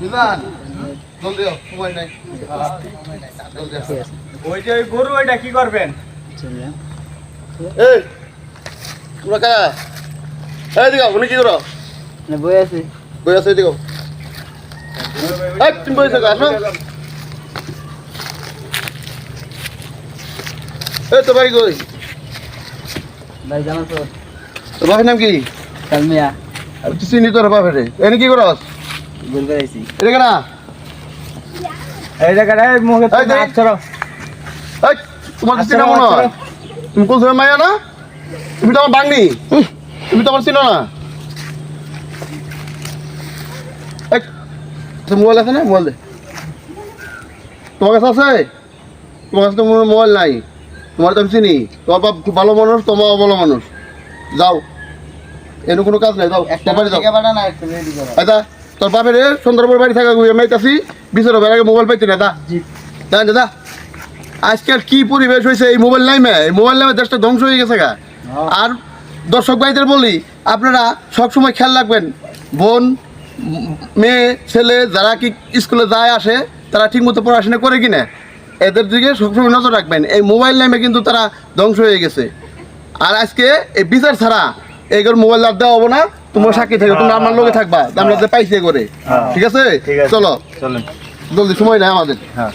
বিমান জলদি সময় নাই। ওই যে ওই গরু ওইটা কি করবেন? এই তোমরা কা? এই দিকে উনি কি করো? বই আছে। বই আছে এদিকে এই তুমি বই থাকো আসো। এই তো বাড়ি কই? ভাই জানো তো তোর বাপের নাম কি? কালমিয়া আমি তো চিনি তোর বাপের। এনে কি করস? গোল করাইছি এটা কেনা এই জায়গাটায় মুখে এই হাত ছড়াও। এই তোমার তো চিনা মনে হয়। তুমি কোন সময় মায়া না? তুমি তো আমার বাংনি তুমি তো আমার চিনো না। এই মোবাইল আছে না? মোবাইল দে। তোমার কাছে আছে? তোমার কাছে তো মোবাইল নাই। তোমার তো আমি চিনি। তোমার বাপ খুব ভালো মানুষ তোমার ভালো মানুষ। যাও। এনে কোনো কাজ নাই যাও। একটা বাড়ি যাও। আচ্ছা। তোর বাপের সুন্দরবন বাড়ি থাকা আছি বিচার হবে আগে মোবাইল পাইছি না দা? জি। দা দাদা আজকাল কি পরিবেশ হয়েছে এই মোবাইল নাইমে এই মোবাইল নামে দেশটা ধ্বংস হয়ে গেছে গা। আর দর্শক ভাইদের বলি আপনারা সবসময় খেয়াল রাখবেন বোন মেয়ে ছেলে যারা কি স্কুলে যায় আসে তারা ঠিকমতো পড়াশোনা করে কিনা এদের দিকে সবসময় নজর রাখবেন। এই মোবাইল নামে কিন্তু তারা ধ্বংস হয়ে গেছে। আর আজকে এই বিচার ছাড়া এইগুলো মোবাইল আর দেওয়া হব না। তোমার সাক্ষী থাকবে তোমরা আমার লোকে থাকবা আমরা পাইছে করে। হ্যাঁ। ঠিক আছে? ঠিক আছে। চলো। চলেন। জলদি সময় নাই আমাদের। হ্যাঁ।